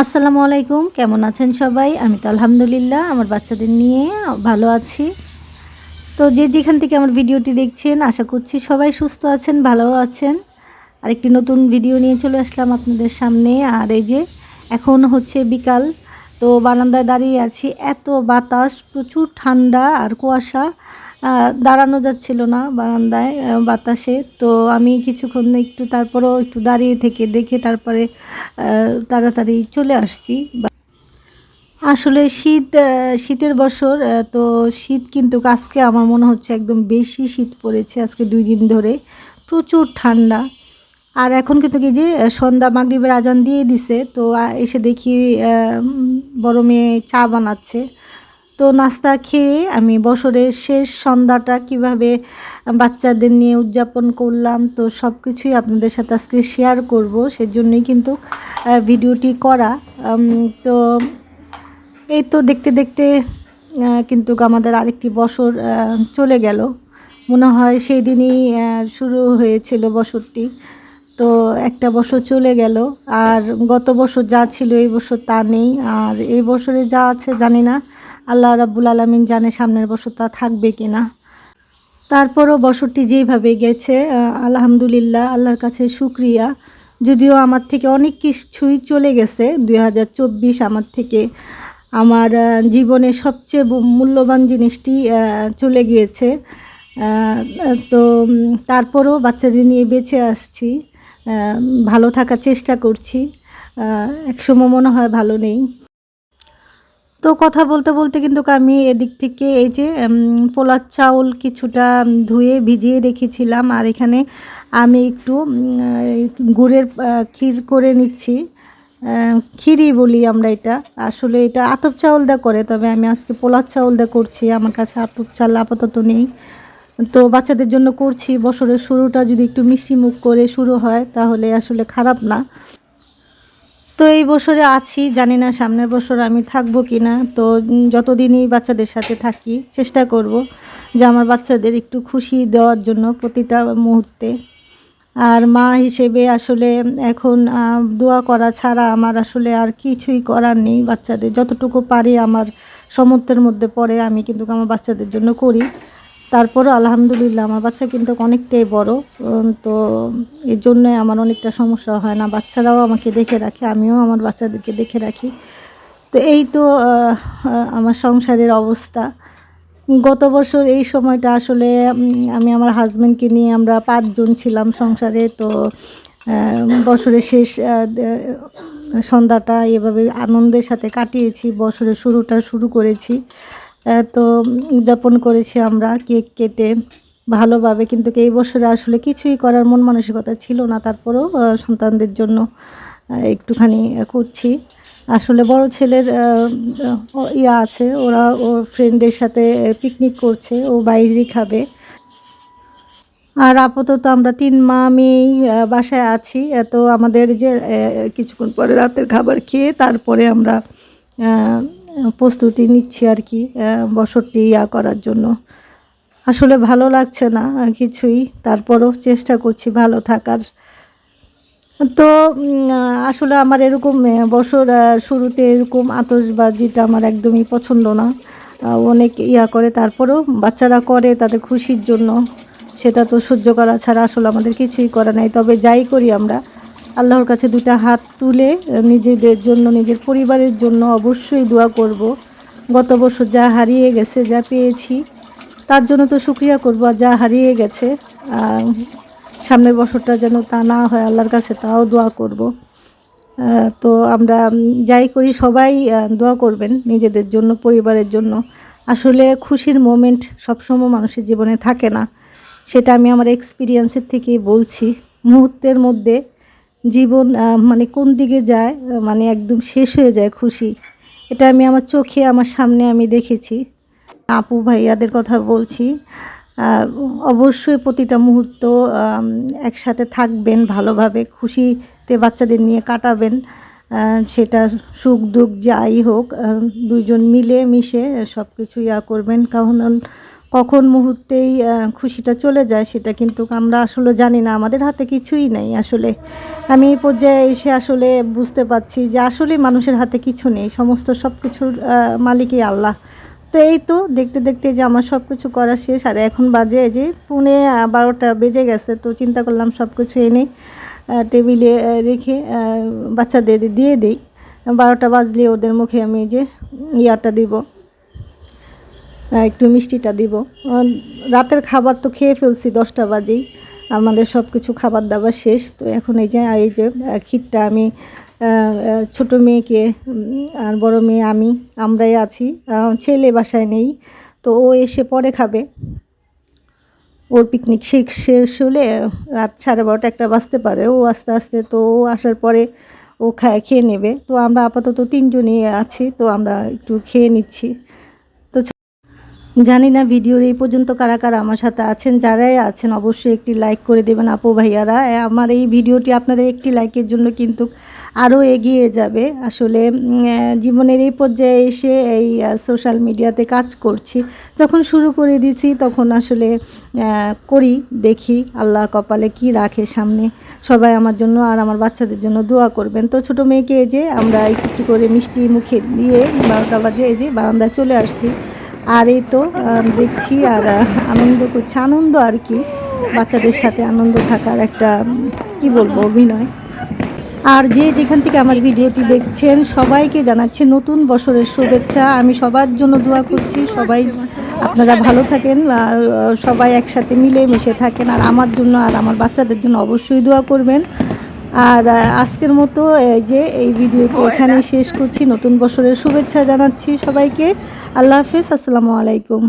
আসসালামু আলাইকুম, কেমন আছেন সবাই? আমি তো আলহামদুলিল্লাহ, আমার বাচ্চাদের নিয়ে ভালো আছি। তো যে যেখান থেকে আমার ভিডিওটি দেখছেন, আশা করছি সবাই সুস্থ আছেন ভালো আছেন। আর একটি নতুন ভিডিও নিয়ে চলে আসলাম আপনাদের সামনে। আর এই যে, এখন হচ্ছে বিকাল, তো বারান্দায় দাঁড়িয়ে আছি। এত বাতাস, প্রচুর ঠান্ডা আর কুয়াশা। দাঁড়ানো যাচ্ছিল না বারান্দায় বাতাসে। তো আমি কিছুক্ষণ একটু তারপরও একটু দাঁড়িয়ে থেকে দেখে তারপরে তাড়াতাড়ি চলে আসছি। আসলে শীত শীতের বছর তো শীত কিন্তু আজকে আমার মনে হচ্ছে একদম বেশি শীত পড়েছে আজকে দুই দিন ধরে। প্রচুর ঠান্ডা। আর এখন কিন্তু কি যে সন্ধ্যা মাগরিবের আজান দিয়ে দিছে, তো এসে দেখি বড় মেয়ে চা বানাচ্ছে। তো নাস্তা খেয়ে আমি বছরের শেষ সন্ধ্যাটা কীভাবে বাচ্চাদের নিয়ে উদযাপন করলাম, তো সব কিছুই আপনাদের সাথে আজকে শেয়ার করব। সেজন্যই কিন্তু ভিডিওটি করা। তো এই তো দেখতে দেখতে কিন্তু আমাদের আরেকটি বছর চলে গেল। মনে হয় সেই দিনই শুরু হয়েছিল বছরটি। তো একটা বছর চলে গেল। আর গত বছর যা ছিল এই বছর তা নেই। আর এই বছরে যা আছে জানি না। আল্লাহ রাব্বুল আলমিন জানে সামনের বছর তা থাকবে কি না তারপরও বছরটি যেইভাবে গেছে আলহামদুলিল্লাহ, আল্লাহর কাছে শুক্রিয়া। যদিও আমার থেকে অনেক কিছুই চলে গেছে, দুই হাজার চব্বিশ আমার থেকে। আমার জীবনে সবচেয়ে মূল্যবান জিনিসটি চলে গিয়েছে। তো তারপরও বাচ্চাদের নিয়ে বেঁচে আসছি ভালো থাকার চেষ্টা করছি। একসময় মনে হয় ভালো নেই। তো কথা বলতে বলতে কিন্তু আমি এদিক থেকে এই যে পোলার চাউল কিছুটা ধুয়ে ভিজিয়ে রেখেছিলাম আর এখানে আমি একটু গুড়ের ক্ষীর করে নিচ্ছি। ক্ষীরই বলি আমরা এটা। আসলে এটা আতপ চাউল দা করে, তবে আমি আজকে পোলার চাউল দা করছি। আমার কাছে আতপ চাল আপাতত নেই। তো বাচ্চাদের জন্য করছি। বছরের শুরুটা যদি একটু মিষ্টি মুখ করে শুরু হয়, তাহলে আসলে খারাপ না। তো এই বছরে আছি, জানি না সামনের বছর আমি থাকব কি না তো যতদিনই বাচ্চাদের সাথে থাকি, চেষ্টা করব যে আমার বাচ্চাদের একটু খুশি দেওয়ার জন্য প্রতিটা মুহূর্তে। আর মা হিসেবে আসলে এখন দোয়া করা ছাড়া আমার আসলে আর কিছুই করার নেই বাচ্চাদের। যতটুকু পারি আমার সমর্থের মধ্যে পড়ে আমি কিন্তু আমার বাচ্চাদের জন্য করি। তারপরও আলহামদুলিল্লাহ আমার বাচ্চা কিন্তু অনেকটাই বড় তো এর জন্য আমার অনেকটা সমস্যা হয় না। বাচ্চারাও আমাকে দেখে রাখে, আমিও আমার বাচ্চাদেরকে দেখে রাখি। তো এই তো আমার সংসারের অবস্থা। গত বছর এই সময়টা আসলে আমি আমার হাজব্যান্ডকে নিয়ে আমরা পাঁচজন ছিলাম সংসারে, তো বছরের শেষ সন্ধ্যাটা এভাবে আনন্দের সাথে কাটিয়েছি, বছরের শুরুটা শুরু করেছি। তো উদযাপন করেছি আমরা কেক কেটে ভালোভাবে, কিন্তু এই বছরে আসলে কিছুই করার মন মানসিকতা ছিল না। তারপরেও সন্তানদের জন্য একটুখানি করছি। আসলে বড় ছেলের ইয়া আছে, ওরা ওর ফ্রেন্ডের সাথে পিকনিক করছে, ও বাইরেই খাবে। আর আপাতত আমরা তিন মা মেয়েই বাসায় আছি। তো আমাদের যে কিছুক্ষণ পরে রাতের খাবার খেয়ে, তারপরে আমরা প্রস্তুতি নিচ্ছি আর কি বছরটি ইয়া করার জন্য। আসলে ভালো লাগছে না কিছুই, তারপরও চেষ্টা করছি ভালো থাকার। তো আসলে আমার এরকম বছর শুরুতে এরকম আতশবাজিটা আমার একদমই পছন্দ না। অনেক ইয়া করে, তারপরেও বাচ্চারা করে তাদের খুশির জন্য। সেটা তো সহ্য করা ছাড়া আসলে আমাদের কিছুই করা নাই। তবে যাই করি আমরা আল্লাহর কাছে দুটা হাত তুলে নিজেদের জন্য, নিজের পরিবারের জন্য অবশ্যই দোয়া করব। গত বছর যা হারিয়ে গেছে, যা পেয়েছি, তার জন্য তো শুক্রিয়া করব, আর যা হারিয়ে গেছে সামনের বছরটা যেন তা না হয়, আল্লাহর কাছে তাও দোয়া করব। তো আমরা যাই করি, সবাই দোয়া করবেন নিজেদের জন্য, পরিবারের জন্য। আসলে খুশির মোমেন্ট সবসময় মানুষের জীবনে থাকে না। সেটা আমি আমার এক্সপিরিয়েন্সের থেকেই বলছি। মুহূর্তের মধ্যে জীবন মানে কোন দিকে যায় মানে একদম শেষ হয়ে যায় খুশি। এটা আমি আমার চোখে, আমার সামনে আমি দেখেছি। আপু ভাইয়াদের কথা বলছি। অবশ্যই প্রতিটা মুহূর্ত একসাথে থাকবেন ভালোভাবে, খুশিতে বাচ্চাদের নিয়ে কাটাবেন। সেটা সুখ দুঃখ যাই হোক দুজন মিলে মিশে সব কিছু ইয়া করবেন। কারণ কখন মুহূর্তেই খুশিটা চলে যায় সেটা কিন্তু আমরা আসলে জানি না। আমাদের হাতে কিছুই নেই আসলে। আমি এই পর্যায়ে এসে আসলে বুঝতে পারছি যে আসলে মানুষের হাতে কিছু নেই। সমস্ত সব কিছুর মালিকই আল্লাহ। তো এই তো দেখতে দেখতে যে আমার সব কিছু করা শেষ। আর এখন বাজে যে পুনে বারোটা বেজে গেছে। তো চিন্তা করলাম সব কিছু এনে টেবিলে রেখে বাচ্চাদের দিয়ে দিই। বারোটা বাজলে ওদের মুখে আমি যে ইয়াটা দিব। একটু মিষ্টিটা দিব। রাতের খাবার তো খেয়ে ফেলছি, দশটা বাজেই। আমাদের সব কিছু খাবার দাবার শেষ। তো এখন এই যে এই যে ক্ষীরটা আমি ছোট মেয়েকে আর বড় মেয়ে আমি, আমরাই আছি। ছেলে বাসায় নেই, তো ও এসে পরে খাবে। ওর পিকনিক শেষ শেষ হলে রাত সাড়ে বারোটা একটা বাজতে পারে। ও আস্তে আস্তে তো ও আসার পরে ও খায় খেয়ে নেবে। তো আমরা আপাতত তিনজনই আছি, তো আমরা একটু খেয়ে নিচ্ছি। জানি না ভিডিওর এই পর্যন্ত কারা কারা আমার সাথে আছেন, যারাই আছেন, অবশ্যই একটি লাইক করে দেবেন আপু ভাইয়ারা। আমার এই ভিডিওটি আপনাদের একটি লাইকের জন্য কিন্তু আরও এগিয়ে যাবে। আসলে জীবনের এই পর্যায়ে এসে এই সোশ্যাল মিডিয়াতে কাজ করছি। যখন শুরু করে দিয়েছি তখন আসলে করি, দেখি, আল্লাহ কপালে কি রাখে সামনে। সবাই আমার জন্য আর আমার বাচ্চাদের জন্য দোয়া করবেন। তো ছোটো মেয়েকে এই যে আমরা একটু করে মিষ্টি মুখে দিয়ে বারোটা বাজে এই যে বারান্দায় চলে আসছি। আর এই তো দেখছি আর আনন্দ করছি। আনন্দ আর কি, বাচ্চাদের সাথে আনন্দ থাকার একটা, কি বলব, অভিনয়। আর যে যেখান থেকে আমার ভিডিওটি দেখছেন, সবাইকে জানাচ্ছে নতুন বছরের শুভেচ্ছা। আমি সবার জন্য দোয়া করছি, সবাই আপনারা ভালো থাকেন সবাই একসাথে মিলে মিশে থাকেন। আর আমার জন্য আর আমার বাচ্চাদের জন্য অবশ্যই দোয়া করবেন। আর আজকের মতো এই যে এই ভিডিওটি এখানেই শেষ করছি। নতুন বছরের শুভেচ্ছা জানাচ্ছি সবাইকে। আল্লাহ হাফেজ আসসালামু আলাইকুম।